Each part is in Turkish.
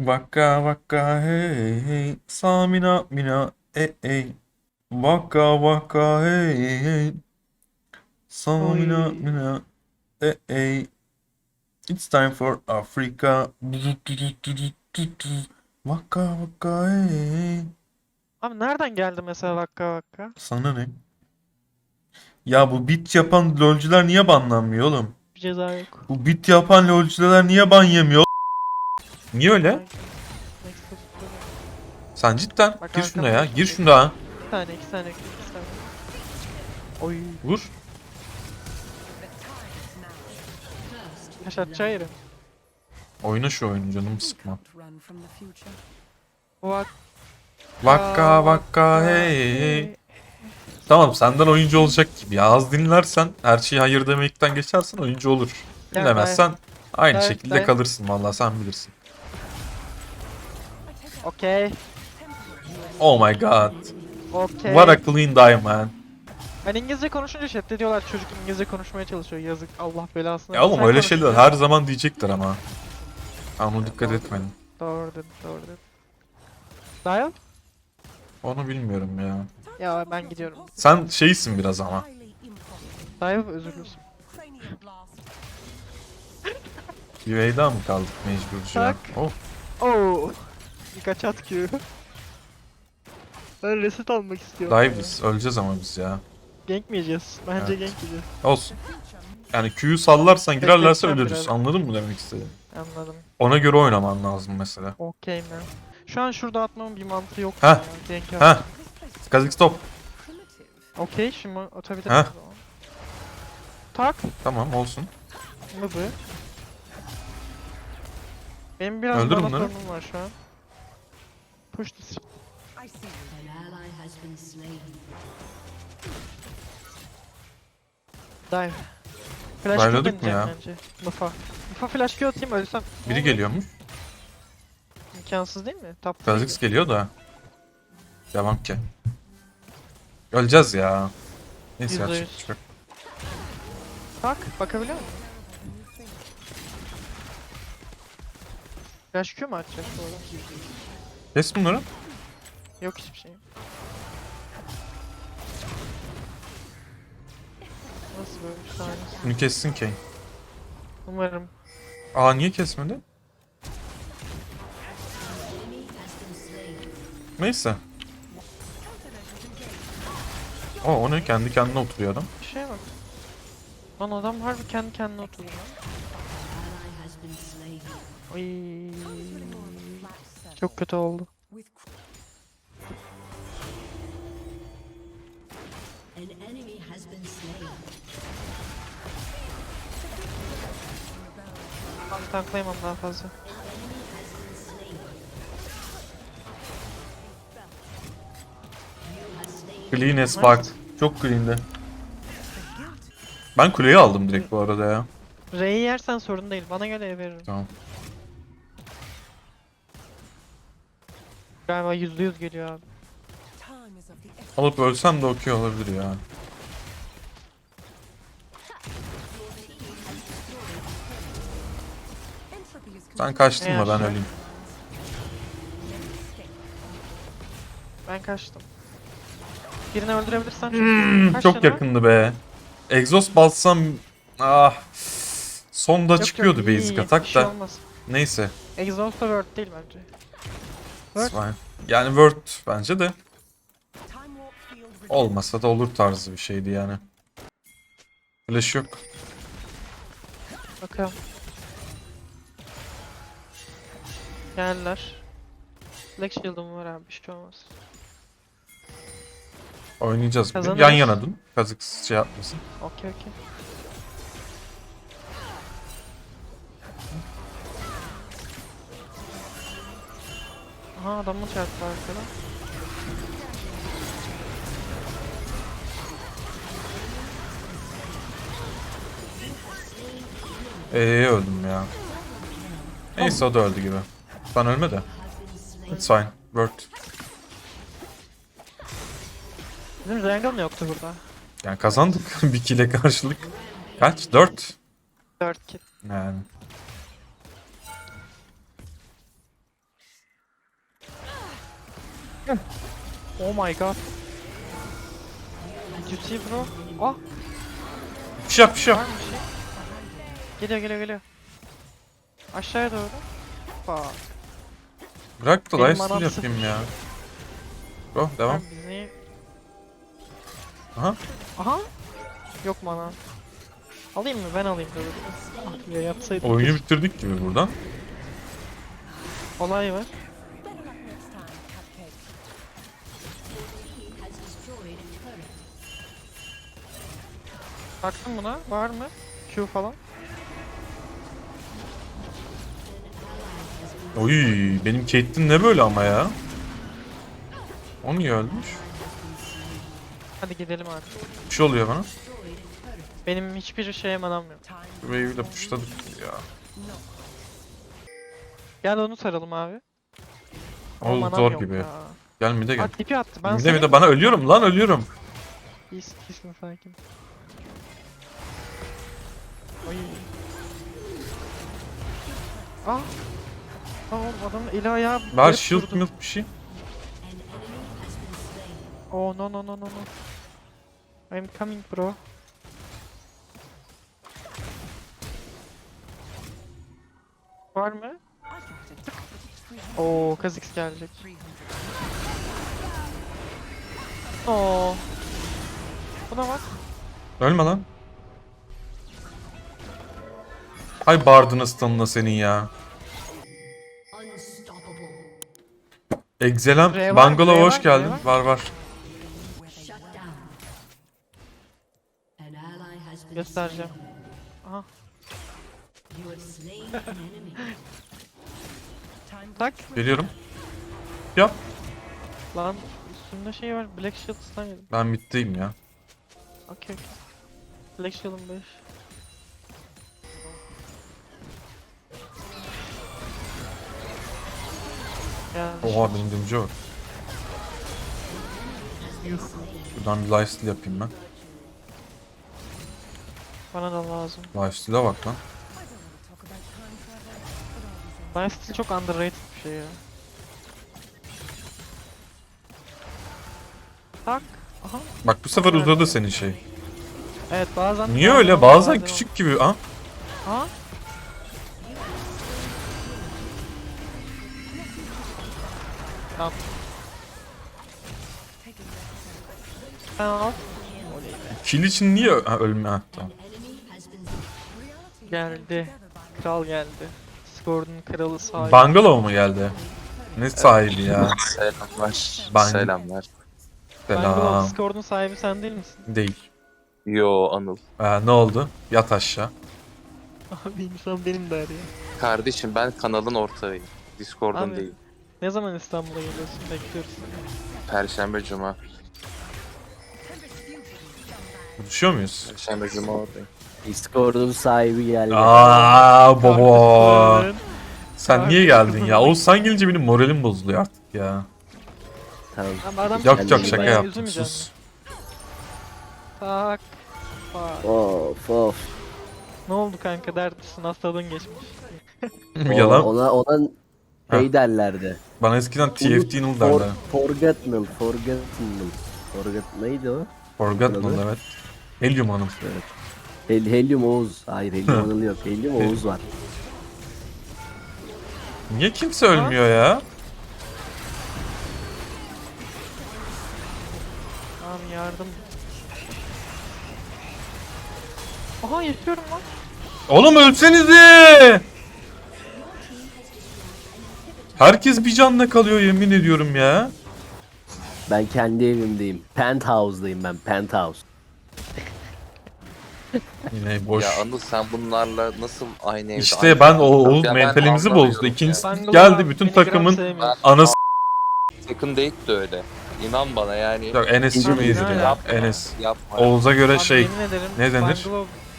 Vaka vaka hey hey Samina mina e ey Vaka vaka hey hey Samina Oy. mina e ey It's time for Africa Vaka vaka hey hey Abi nereden geldi mesela vakka vakka? Sana ne? Ya bu bit yapan lolcular niye banlanmıyor oğlum? Bir ceza yok. Bu bit yapan lolcular niye ban yemiyor? Niye öyle? Sen cidden Bak gir şuna ya. Gir şey. şuna. Bir tane, iki tane, iki tane. Oy. Vur. Taş atacağı. Oyna şu oyunu canım sıkma. Vakka vakka hey hey. Tamam senden oyuncu olacak gibi ya. Az dinlersen her şeyi hayır demekten geçersen oyuncu olur. Dinlemezsen aynı şekilde kalırsın vallahi sen bilirsin. Okey. Oh my god. Okey. What a clean die man. Ben İngilizce konuşunca chatte diyorlar çocuk İngilizce konuşmaya çalışıyor. Yazık. Allah belasını. Ya oğlum Sen öyle şeyler her zaman diyecektir ama. Ben ona dikkat etmedim. Doğru dedin, doğru dedin. Dial? Onu bilmiyorum ya. Ya ben gidiyorum. Sen şeysin biraz ama. Dial özür dilerim. Veyda mı kaldık mecburca? Tak. Oh. Oo. Birkaç at Q. Ben reset almak istiyorum. Dive biz. Öleceğiz ama biz ya. Gank mi yiyeceğiz? Bence Evet. gank yiyeceğiz. Olsun. Yani Q'yu sallarsan girerlerse Bekleyeceğim ölürüz. biraz. Anladın mı demek istedim? Anladım. Ona göre oynaman lazım mesela. Okey man. Şu an şurada atmamın bir mantığı yok. Heh. ya. Gank Heh. yap. Kazik stop. Okey şimdi atabilirim. Heh. o zaman. Tak Tamam olsun. mı bu? Benim biraz Öldür bunları. sorunum var şu an. Push this. I see you. An ally has been slain. Dive. Flash Dive'ladık mı ya? deneyeceğim bence. Mufa. Mufa flash Q atayım ölsem. Biri geliyormuş. İmkansız değil mi? Top Kazik geliyor da. Devam ki. Öleceğiz ya. Neyse Yüzde yapacak yüz. bir şey yok. Tak bakabiliyor musun? Flash Q mu atacak bu arada? Kes bunları. Yok hiçbir şey. Nasıl böyle bir saniye? Bunu kessin Kane. Umarım. Aa niye kesmedi? Neyse. O o ne kendi kendine oturuyor adam. Bir şeye bak. Lan adam harbi kendi kendine slain. Ay. Çok kötü oldu. With cr- An enemy has been slain. Ben tanklayamam daha fazla. Clean as fuck. Çok clean'di. Ben kuleyi aldım direkt bu arada ya. R'yi yersen sorun değil. Bana göre veririm. Tamam. Galiba %100 geliyor abi. Alıp ölsem de okey olabilir ya. Sen kaçtın mı ben öleyim. Ben kaçtım. Birini öldürebilirsen çok Hmm, çok yakındı be. Egzoz bassam ah. Sonda Yok, yok, çıkıyordu iyi, basic iyi. Atak şey da. olmaz. Neyse. Exhaust da word değil bence. Fine. Yani Word bence de. Olmasa da olur tarzı bir şeydi yani. Flash yok. Bakalım. Geldiler. Black Shield'um var abi bir şey olmaz. Oynayacağız. Kazanırız. Yan yana dön. Kazık şey yapmasın. Okey okey. Aha adamı çarptı arkada. Eee öldüm ya. Neyse o da öldü gibi. Sen ölme de. It's fine. Word. Bizim jungle mı yoktu burada? Yani kazandık bir kile karşılık. Kaç? 4. 4 kill. Yani. Oh my god. Did you see bro? Ah Bir şey yap bir şey var yap. mı bir şey? Geliyor geliyor geliyor. Aşağıya doğru. Bak. Bırak da Benim lifesteal anam yapayım ya. Bro devam. Sen bizi... Aha. Aha. Yok mana. Alayım mı? Ben alayım böyle. Ah ya yapsaydım. Oyunu bitirdik gibi buradan. Olay var. Baktın buna. Var mı? Q falan. Oy benim Caitlyn ne böyle ama ya. O niye ölmüş? Hadi gidelim artık. Bir şey oluyor bana. Benim hiçbir şeye manam yok. Wave'i de pushladık ya. Gel onu saralım abi. O Manam zor yok gibi. ya. Gel mid'e gel. Aa, tipi attı. Ben Mid'e mid'e bana ölüyorum lan ölüyorum. İyisin, iyisin sakin. Oy. Ah. Tamam adamın eli ayağı Var garip shield durdu. milk bir şey. Oh no no no no no. I'm coming bro. Var mı? Oo Kha'Zix gelecek. 300. Oo. Buna bak. Ölme lan. Ay bardın stun'la senin ya. Var, Bungalow R hoş var, geldin. Var var. Been Göstereceğim. Aha. Tak. Geliyorum. Yap. Lan üstünde şey var. Black Shield stun yedim. Ben middeyim ya. Okey okey. Black Shield'ım 5. Oha benim dümcü var. Buradan bir lifesteal yapayım ben. Bana da lazım. Lifesteal'e bak lan. Lifesteal çok underrated bir şey ya. Tak. Aha. Bak bu sefer uzadı senin şey. Evet bazen... Niye öyle? Bazen küçük gibi. Ha? Ha? Tamam. Al. Kill için niye ha, ölme? Ha, tamam. Geldi. Kral geldi. Discord'un kralı sahibi. Bungalow mu geldi? Ne sahibi ya? Selamlar. Ben- Selamlar. Bungalow Selam. Discord'un sahibi sen değil misin? Değil. Yo Anıl. Ee, ne oldu? Yat aşağı. Abi insan benim der ya. Kardeşim ben kanalın ortağıyım. Discord'un Abi. değil. Ne zaman İstanbul'a geliyorsun? Bekliyoruz seni. Perşembe cuma. Buluşuyor muyuz? Perşembe cuma oradayım. Discord'un sahibi geldi. Aa baba. Sen niye geldin ya? Oğuz sen gelince benim moralim bozuluyor artık ya. Tamam. Ama adam Yok yok şaka yaptım üzülmeyeceğim sus. Tak. Bak. Of of. Ne oldu kanka dertlisin hastalığın geçmiş. O- Yalan. Ona ona. Şey derlerdi. Bana eskiden TFT Null For, derler. forgotten, forgotten. Forget neydi o? Anladı. Null evet. Helium Hanım. Hel Helium Oğuz. Hayır Helium Anıl yok. Helium Oğuz var. Niye kimse ölmüyor ya? Tamam yardım. Aha yaşıyorum lan. Oğlum ölsenize! Herkes bir canla kalıyor yemin ediyorum ya. Ben kendi evimdeyim. Penthouse'dayım ben. Penthouse. Yine boş. Ya Anıl sen bunlarla nasıl aynı evde İşte aynı ben o Ya ben mentalimizi anlamıyorum bozdu. ya. İkincisi geldi bütün takımın anası Second date de öyle. İnan bana yani. Yok Enes İkinci çok iyidir ya. Enes. Yapma. Oğuz'a göre şey. ne denir?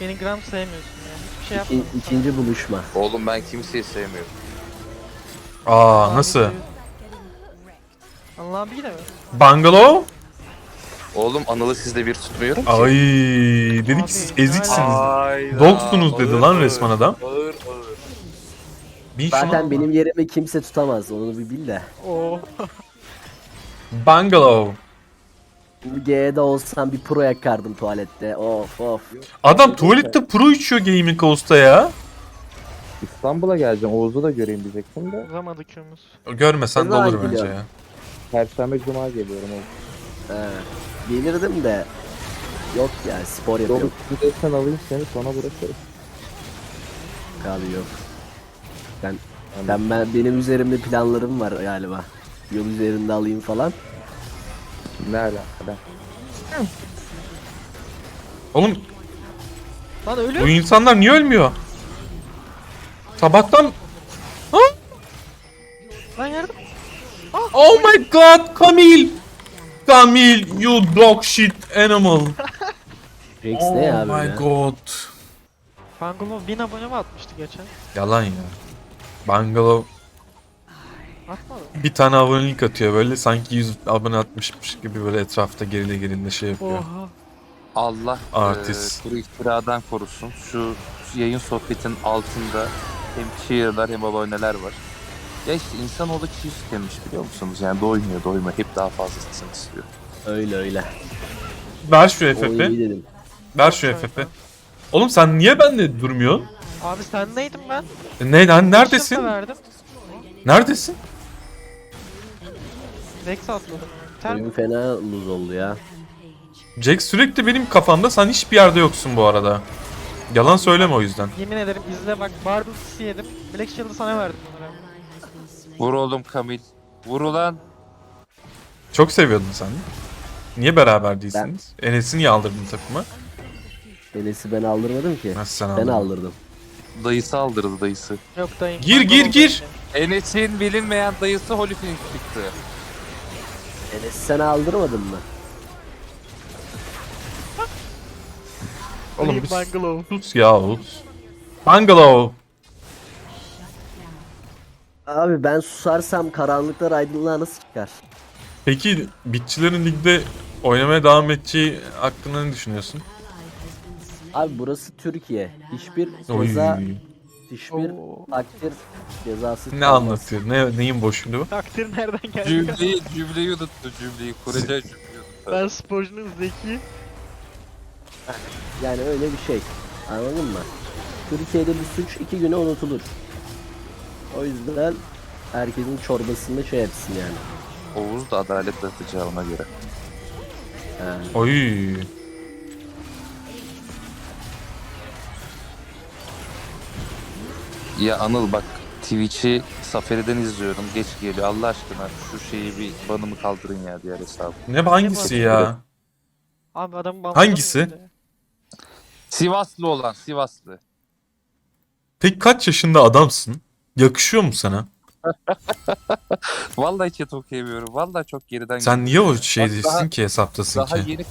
Beni gram sevmiyorsun ya. Hiçbir şey İki, yapmadın. ikinci buluşma. Oğlum ben kimseyi sevmiyorum. Aa nasıl? Allah abi de mi? Bungalow? Oğlum Anıl'ı sizde bir tutmuyorum ki. Ay dedik Abi, siz eziksiniz. Hayda, Dogsunuz dedi ağır, lan ağır, resmen adam. Ağır ağır. Şuna. Zaten benim yerimi kimse tutamaz. Onu bir bil de. Oo. Bungalow. G'de olsam bir pro yakardım tuvalette. Of of. Adam tuvalette pro içiyor Gaming Host'a ya. İstanbul'a geleceğim. Oğuz'u da göreyim diyecektim de. Uzamadı kümüz. Görmesen de olur bence gidiyor? ya. Perşembe Cuma geliyorum Oğuz. He. Gelirdim de. Yok ya spor yapıyorum. gidersen alayım seni sonra bırakırım. Abi yok. Ben, ben, ben benim üzerimde planlarım var galiba. Yol üzerinde alayım falan. Ne alaka? Oğlum Lan ölü. bu insanlar niye ölmüyor? Sabahtan... Lan yardım. Oh my god Kamil! Kamil you dog shit animal. Rex Oh ne ya my böyle? god. Fangulov 1000 abone mi atmıştı geçen? Yalan ya. Bungalow Atmadı. bir tane abonelik atıyor böyle sanki 100 abone atmışmış gibi böyle etrafta gerile gerile şey yapıyor. Oha. Allah Artist. e, kuru iftiradan korusun. Şu yayın sohbetin altında hem cheer'lar hem aboneler var. Ya işte insanoğlu çiğ istemiş biliyor musunuz? Yani doymuyor doymuyor. Hep daha fazlasını istiyor. Öyle öyle. Ver şu O iyi FF. dedim. Ver şu FF. Oğlum sen niye benimle durmuyorsun? Abi sendeydim ben. E Ne lan neredesin? verdim. Neredesin? Rex atladım. Ter Oyun fena lose oldu ya. Jack sürekli benim kafamda sen hiçbir yerde yoksun bu arada. Yalan söyleme o yüzden. Yemin ederim izle bak Barbie ultisi yedim. Black Shield'ı sana verdim bunları. Vur oğlum Kamil. Vur ulan. Çok seviyordun sen. Niye beraber değilsiniz? Enes'i niye aldırdın takıma? Enes'i ben aldırmadım ki. Nasıl sen Ben aldırdın? aldırdım. Dayısı aldırdı dayısı. Yok dayım. Gir, gir, gir. Enes'in bilinmeyen dayısı Holyfield çıktı. Enes sen aldırmadın mı? Oğlum bir Bungalow. sus ya Oğuz. Bungalow. Abi ben susarsam karanlıklar aydınlığa nasıl çıkar? Peki bitçilerin ligde oynamaya devam edeceği hakkında ne düşünüyorsun? Abi burası Türkiye. Hiçbir Oy. ceza, hiçbir Oo. takdir cezası Ne kalmaz. anlatıyor? Ne, neyin boşluğu? Takdir nereden geldi? Cümleyi, cümleyi unuttu cümleyi. Kuracağı cümleyi unuttu. ben sporcunun zeki. Yani öyle bir şey. Anladın mı? Türkiye'de bir suç iki güne unutulur. O yüzden herkesin çorbasında şey etsin yani. Oğuz da adalet dağıtacağı ona göre. Oy. Ya Anıl bak Twitch'i Safari'den izliyorum. Geç geliyor. Allah aşkına şu şeyi bir banımı kaldırın ya diğer hesabı. Ne hangisi ya? Abi adam Hangisi? Sivaslı olan Sivaslı. Peki kaç yaşında adamsın? Yakışıyor mu sana? Vallahi chat okuyamıyorum. Vallahi çok geriden Sen niye o Bak şeydesin daha- ki hesaptasın Daha ki? yeni